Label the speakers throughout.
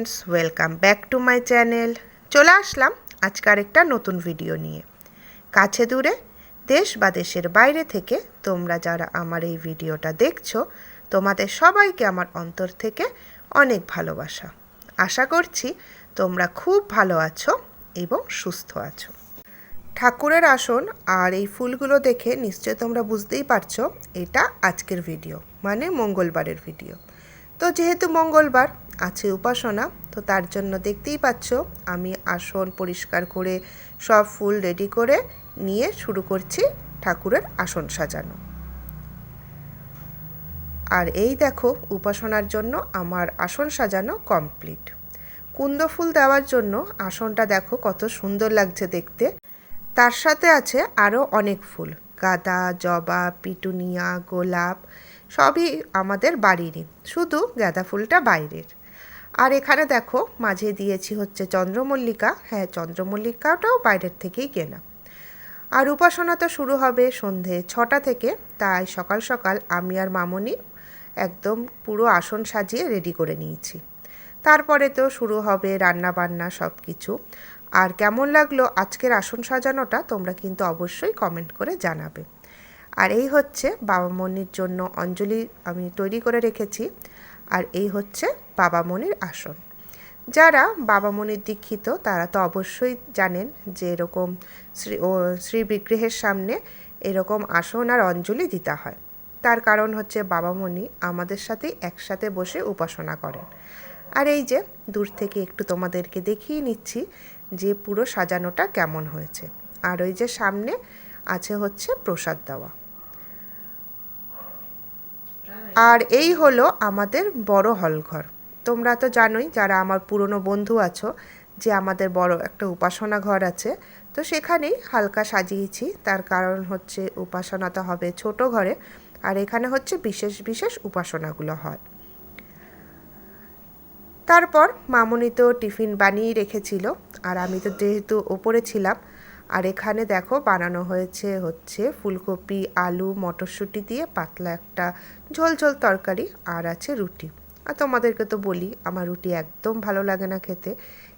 Speaker 1: Friends welcome back to my channel চলে আসলাম আজকার একটা নতুন ভিডিও নিয়ে। কাছে দূরে, দেশ বা দেশের বাইরে থেকে তোমরা যারা আমার এই ভিডিওটা দেখছ, তোমাদের সবাইকে আমার অন্তর থেকে অনেক ভালোবাসা। আশা করছি তোমরা খুব ভালো আছো এবং সুস্থ আছো। ঠাকুরের আসন আর এই ফুলগুলো দেখে নিশ্চয় তোমরা বুঝতেই পারছ, এটা আজকের ভিডিও মানে মঙ্গলবারের ভিডিও তো যেহেতু মঙ্গলবার, আছে উপাসনা তো তার জন্য দেখতেই পাচ্ছ, আমি আসন পরিষ্কার করে সব ফুল রেডি করে নিয়ে শুরু করছি ঠাকুরের আসন সাজানো। আর এই দেখো, উপাসনার জন্য আমার আসন সাজানো কমপ্লিট কুন্দ ফুল দেওয়ার জন্য আসনটা দেখো কত সুন্দর লাগছে দেখতে। তার সাথে আছে আরও অনেক ফুল, গাঁদা, জবা, পিটুনিয়া, গোলাপ, সবই আমাদের বাড়িরই, শুধু গাঁদা ফুলটা বাইরের। আর এখানে দেখো, মাঝে দিয়েছি হচ্ছে চন্দ্রমল্লিকা। হ্যাঁ চন্দ্রমল্লিকাটাও বাইরের থেকেই কেনা। আর উপাসনা তো শুরু হবে সন্ধে ছটা থেকে। তাই সকাল সকাল আমি আর মামনি একদম পুরো আসন সাজিয়ে রেডি করে নিয়েছি। তারপরে তো শুরু হবে রান্না বান্না সব কিছু আর কেমন লাগল আজকের আসন সাজানোটা তোমরা কিন্তু অবশ্যই কমেন্ট করে জানাবে। আর এই হচ্ছে বাবা মনির জন্য অঞ্জলি আমি তৈরি করে রেখেছি। আর এই হচ্ছে বাবা মনির আসন। যারা বাবা মনির দীক্ষিত, তারা তো অবশ্যই জানেন যে এরকম শ্রী, ও শ্রী বিগ্রহের সামনে এরকম আসন আর অঞ্জলি দিতে হয়। তার কারণ হচ্ছে বাবা মনি আমাদের সাথে একসাথে বসে উপাসনা করেন। আর এই যে, দূর থেকে একটু তোমাদেরকে দেখিয়ে নিচ্ছি যে পুরো সাজানোটা কেমন হয়েছে। আর ওই যে সামনে আছে হচ্ছে প্রসাদ দেওয়া। আর এই হলো আমাদের বড় হলঘর। তোমরা তো জানোই যারা আমার পুরনো বন্ধু আছো যে আমাদের বড় একটা উপাসনা ঘর আছে, তো সেখানেই হালকা সাজিয়েছি। তার কারণ হচ্ছে উপাসনাটা হবে ছোট ঘরে, আর এখানে হচ্ছে বিশেষ বিশেষ উপাসনাগুলো হয়। তারপর মামনি তো টিফিন বানিয়ে রেখেছিল, আর আমি তো যেহেতু ওপরে ছিলাম আর এখানে দেখো বানানো হয়েছে হচ্ছে ফুলকপি, আলু, মটরশুঁটি দিয়ে পাতলা একটা ঝোল ঝোল তরকারি আর আছে রুটি। আর তোমাদেরকে তো বলি, আমার রুটি একদম ভালো লাগে না খেতে।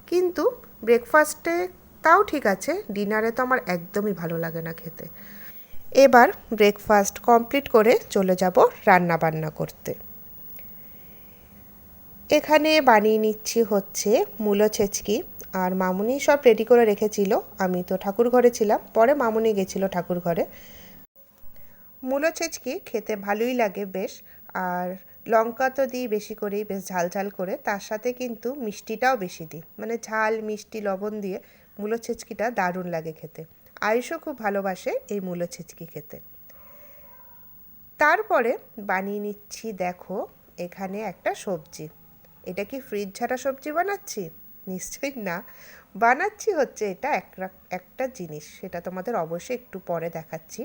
Speaker 1: কিন্তু ব্রেকফাস্টে তাও ঠিক আছে ডিনারে তো আমার একদমই ভালো লাগে না খেতে। এবার ব্রেকফাস্ট কমপ্লিট করে চলে যাব রান্না বান্না করতে। এখানে বানিয়ে নিচ্ছি হচ্ছে মূলো ছেচকি। আর মামুনি সব রেডি করে রেখেছিল। আমি তো ঠাকুর ঘরে ছিলাম। পরে মামুনি গেছিল ঠাকুর ঘরে। মূলো ছেচকি খেতে ভালোই লাগে বেশ। আর লঙ্কা তো দিই বেশি করেই, বেশ ঝাল ঝাল করে। তার সাথে কিন্তু মিষ্টিটাও বেশি দিই। মানে ঝাল, মিষ্টি, লবণ দিয়ে মূলো ছেচকিটা দারুণ লাগে খেতে। আয়ুষও খুব ভালোবাসে এই মূলো ছেচকি খেতে। তারপরে বানিয়ে নিচ্ছি, দেখো, এখানে একটা সবজি। এটা কি ফ্রিজ ছাড়া সবজি বানাচ্ছি? নিশ্চয়ই না। বানাচ্ছি হচ্ছে এটা একটা জিনিস, সেটা তোমাদের অবশ্যই একটু পরে দেখাচ্ছি।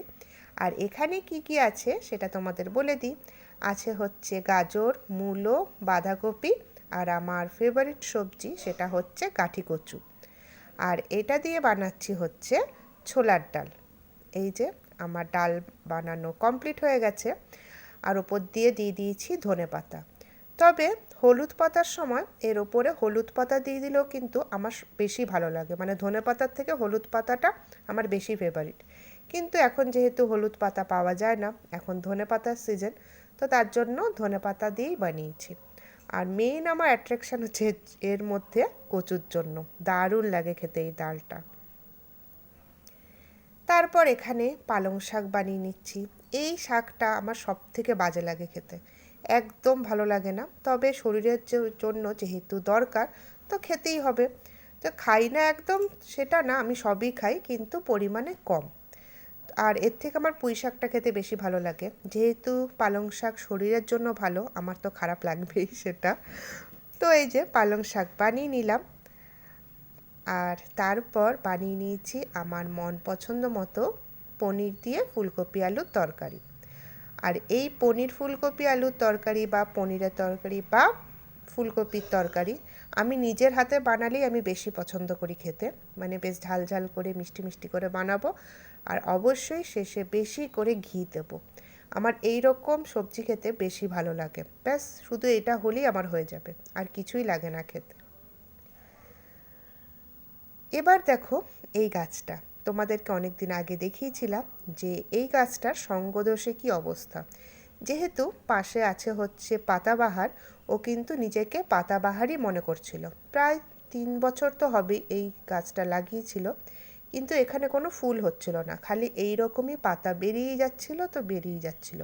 Speaker 1: আর এখানে কি কি আছে সেটা তোমাদের বলে দিই। আছে হচ্ছে গাজর, মূলো, বাঁধাকপি আর আমার ফেভারিট সবজি সেটা হচ্ছে কাঠি কচু। আর এটা দিয়ে বানাচ্ছি হচ্ছে ছোলার ডাল। এই যে আমার ডাল বানানো কমপ্লিট হয়ে গেছে। আর ওপর দিয়ে দিয়ে দিয়েছি ধনে পাতা তবে হলুদ পাতার সময় এর ওপরে হলুদ পাতা দিয়ে দিলেও কিন্তু আমার বেশি ভালো লাগে। মানে ধনে পাতার থেকে হলুদ পাতাটা আমার বেশি ফেভারিট কিন্তু এখন যেহেতু হলুদ পাতা পাওয়া যায় না, এখন ধনে পাতার সিজন তো তার জন্য ধনে পাতা দিয়েই বানিয়েছি। আর মেইন আমার অ্যাট্রাকশান হচ্ছে এর মধ্যে কচুর জন্য। দারুণ লাগে খেতে এই ডালটা। তারপর এখানে পালং শাক বানিয়ে নিচ্ছি। এই শাকটা আমার সব থেকে বাজে লাগে খেতে। একদম ভালো লাগে না। তবে শরীরের জন্য যেহেতু দরকার, তো খেতেই হবে। তো খাই না একদম সেটা না, আমি সবই খাই কিন্তু পরিমাণে কম। আর এর থেকে আমার পুঁই শাকটা খেতে বেশি ভালো লাগে। যেহেতু পালং শাক শরীরের জন্য ভালো, আমার তো খারাপ লাগবেই সেটা। তো এই যে পালং শাক বানিয়ে নিলাম। আর তারপর বানিয়ে নিয়েছি আমার মন পছন্দ মতো পনির দিয়ে ফুলকপি আলুর তরকারি। আর এই পনির ফুলকপি আলুর তরকারি বা পনিরের তরকারি বা ফুলকপির তরকারি আমি নিজের হাতে বানালেই আমি বেশি পছন্দ করি খেতে। মানে বেশ ঝাল ঝাল করে, মিষ্টি মিষ্টি করে বানাবো। আর অবশ্যই শেষে বেশি করে ঘি দেবো। আমার এই রকম সবজি খেতে বেশি ভালো লাগে। ব্যাস, শুধু এটা হলেই আমার হয়ে যাবে। আর কিছুই লাগে না খেতে। এবার দেখো এই গাছটা। তোমাদেরকে অনেক দিন আগে দেখিয়েছিলাম যে এই গাছটার সঙ্গদোষে কি অবস্থা। যেহেতু পাশে আছে হচ্ছে পাতাবাহার, ও কিন্তু নিজেকে পাতাবাহারই মনে করছিল। প্রায় তিন বছর তো হবে এই গাছটা লাগিয়েছিল, কিন্তু এখানে কোনো ফুল হচ্ছিল না। খালি এই রকমই পাতা বেরিয়েই যাচ্ছিল তো বেরিয়ে যাচ্ছিল।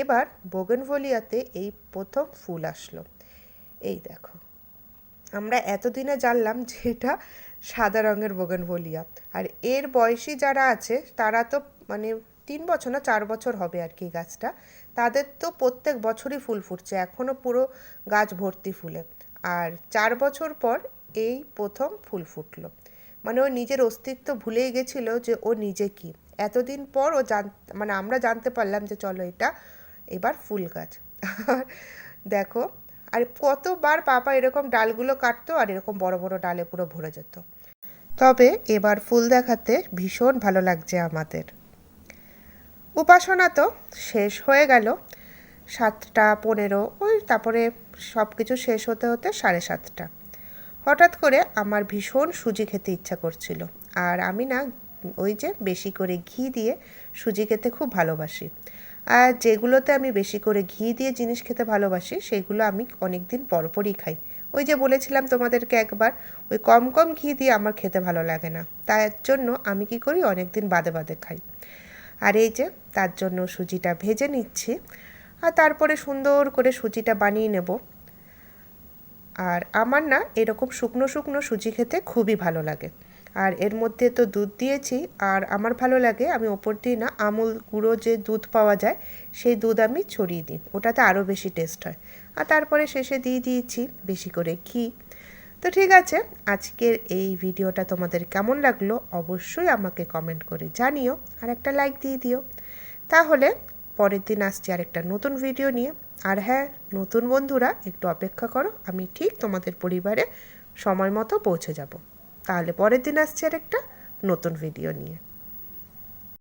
Speaker 1: এবার বোগেনভলিয়াতে এই প্রথম ফুল আসলো। এই দেখো। আমরা এতদিনে জানলাম যে এটা সাদা রঙের বোগেনভলিয়া। আর এর বয়সী যারা আছে, তারা তো মানে তিন বছর না, চার বছর হবে আর কি গাছটা। তাদের তো প্রত্যেক বছরই ফুল ফুটছে এখনও পুরো গাছ ভর্তি ফুলে। আর চার বছর পর এই প্রথম ফুল ফুটলো। মানে ও নিজের অস্তিত্ব ভুলেই গেছিল যে ও নিজে কি। এতদিন পর ও জান মানে আমরা জানতে পারলাম যে চলো এটা এবার ফুল গাছ। দেখো আর কতবার পাপা এরকম ডালগুলো কাটতো আর এরকম বড় বড় ডালে পুরো ভরে যেত। তবে এবার ফুল দেখাতে ভীষণ ভালো লাগছে আমাদের। উপাসনা তো শেষ হয়ে গেল। সাতটা পনেরো, ওই তারপরে সব কিছু শেষ হতে হতে সাড়ে সাতটা। হঠাৎ করে আমার ভীষণ সুজি খেতে ইচ্ছা করছিল। আর আমি না ওই যে বেশি করে ঘি দিয়ে সুজি খেতে খুব ভালোবাসি। আর যেগুলোতে আমি বেশি করে ঘি দিয়ে জিনিস খেতে ভালোবাসি, সেগুলো আমি অনেক দিন পরপরই খাই। ওই যে বলেছিলাম তোমাদেরকে একবার, ওই কম কম ঘি দিয়ে আমার খেতে ভালো লাগে না। তার জন্য আমি কি করি অনেক দিন বাদে বাদে খাই। আর এই যে, তার জন্য সুজিটা ভেজে নিচ্ছি। আর তারপরে সুন্দর করে সুজিটা বানিয়ে নেব। আর আমার না এরকম শুকনো শুকনো সুজি খেতে খুবই ভালো লাগে। আর এর মধ্যে তো দুধ দিয়েছি, আর আমার ভালো লাগে, আমি ওপর দিয়ে না আমুল গুঁড়ো যে দুধ পাওয়া যায়, সেই দুধ আমি ছড়িয়ে দিই, ওটাতে আরও বেশি টেস্ট হয়। আর তারপরে শেষে দিয়ে দিয়েছি বেশি করে ঘি। তো ঠিক আছে, আজকের এই ভিডিওটা তোমাদের কেমন লাগল অবশ্যই আমাকে কমেন্ট করে জানিও, আর একটা লাইক দিয়ে দিও। তাহলে পরের দিন আসছি আরেকটা নতুন ভিডিও নিয়ে। আর হ্যাঁ নতুন বন্ধুরা, একটু অপেক্ষা করো, আমি ঠিক তোমাদের পরিবারে সময় মতো পৌঁছে যাব। তাহলে পরের দিন আসছি আর একটা নতুন ভিডিও নিয়ে।